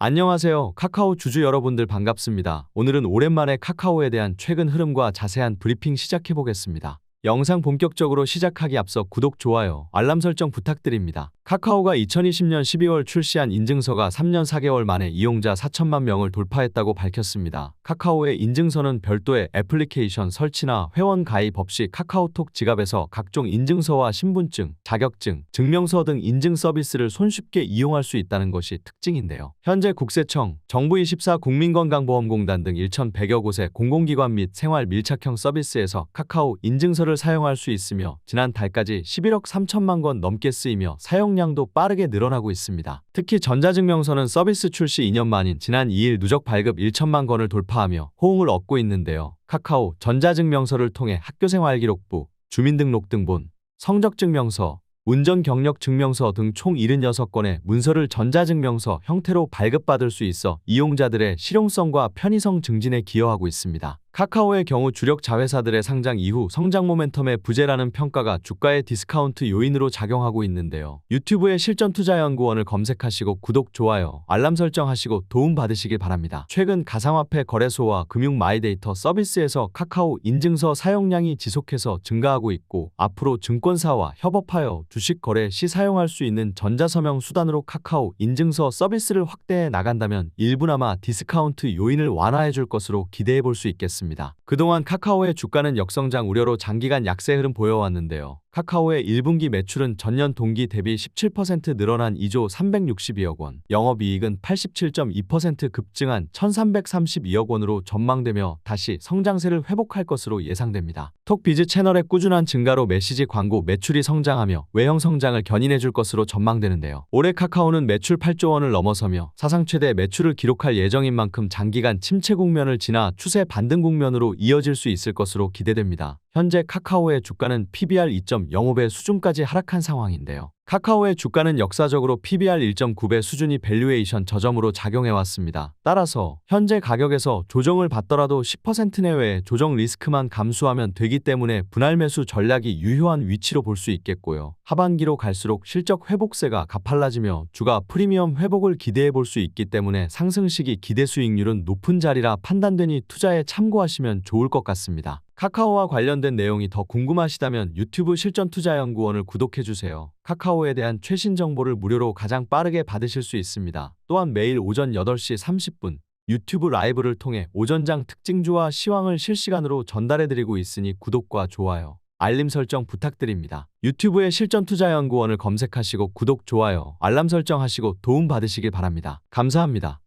안녕하세요. 카카오 주주 여러분들 반갑습니다. 오늘은 오랜만에 카카오에 대한 최근 흐름과 자세한 브리핑 시작해 보겠습니다. 영상 본격적으로 시작하기 앞서 구독, 좋아요, 알람 설정 부탁드립니다. 카카오가 2020년 12월 출시한 인증서가 3년 4개월 만에 이용자 4천만 명을 돌파했다고 밝혔습니다. 카카오의 인증서는 별도의 애플리케이션 설치나 회원 가입 없이 카카오톡 지갑에서 각종 인증서와 신분증, 자격증, 증명서 등 인증 서비스를 손쉽게 이용할 수 있다는 것이 특징인데요. 현재 국세청, 정부24 국민건강보험공단 등 1,100여 곳의 공공기관 및 생활 밀착형 서비스에서 카카오 인증서를 사용할 수 있으며 지난 달까지 11억 3천만 건 넘게 쓰이며 사용량 도 빠르게 늘어나고 있습니다. 특히 전자증명서는 서비스 출시 2년 만인 지난 2일 누적 발급 1천만 건을 돌파하며 호응을 얻고 있는데요. 카카오 전자증명서를 통해 학교생활기록부, 주민등록등본, 성적증명서, 운전 경력 증명서 등 총 76건의 문서를 전자증명서 형태로 발급받을 수 있어 이용자들의 실용성과 편의성 증진에 기여하고 있습니다. 카카오의 경우 주력 자회사들의 상장 이후 성장 모멘텀의 부재라는 평가가 주가의 디스카운트 요인으로 작용하고 있는데요. 유튜브의 실전투자연구원을 검색하시고 구독, 좋아요, 알람 설정하시고 도움 받으시길 바랍니다. 최근 가상화폐 거래소와 금융 마이데이터 서비스에서 카카오 인증서 사용량이 지속해서 증가하고 있고 앞으로 증권사와 협업하여 주식 거래 시 사용할 수 있는 전자서명 수단으로 카카오 인증서 서비스를 확대해 나간다면 일부나마 디스카운트 요인을 완화해 줄 것으로 기대해 볼 수 있겠습니다. 그동안 카카오의 주가는 역성장 우려로 장기간 약세 흐름 보여왔는데요. 카카오의 1분기 매출은 전년 동기 대비 17% 늘어난 2조 362억 원, 영업이익은 87.2% 급증한 1332억 원으로 전망되며 다시 성장세를 회복할 것으로 예상됩니다. 톡비즈 채널의 꾸준한 증가로 메시지 광고 매출이 성장하며 외형 성장을 견인해 줄 것으로 전망되는데요. 올해 카카오는 매출 8조 원을 넘어서며 사상 최대 매출을 기록할 예정인 만큼 장기간 침체 국면을 지나 추세 반등 국면으로 이어질 수 있을 것으로 기대됩니다. 현재 카카오의 주가는 PBR 2.05배 수준까지 하락한 상황인데요. 카카오의 주가는 역사적으로 PBR 1.9배 수준이 밸류에이션 저점으로 작용해왔습니다. 따라서 현재 가격에서 조정을 받더라도 10% 내외의 조정 리스크만 감수하면 되기 때문에 분할 매수 전략이 유효한 위치로 볼 수 있겠고요. 하반기로 갈수록 실적 회복세가 가팔라지며 주가 프리미엄 회복을 기대해 볼 수 있기 때문에 상승 시기 기대 수익률은 높은 자리라 판단되니 투자에 참고하시면 좋을 것 같습니다. 카카오와 관련된 내용이 더 궁금하시다면 유튜브 실전투자연구원을 구독해주세요. 카카오에 대한 최신 정보를 무료로 가장 빠르게 받으실 수 있습니다. 또한 매일 오전 8시 30분 유튜브 라이브를 통해 오전장 특징주와 시황을 실시간으로 전달해드리고 있으니 구독과 좋아요, 알림 설정 부탁드립니다. 유튜브에 실전투자연구원을 검색하시고 구독, 좋아요, 알람 설정하시고 도움 받으시길 바랍니다. 감사합니다.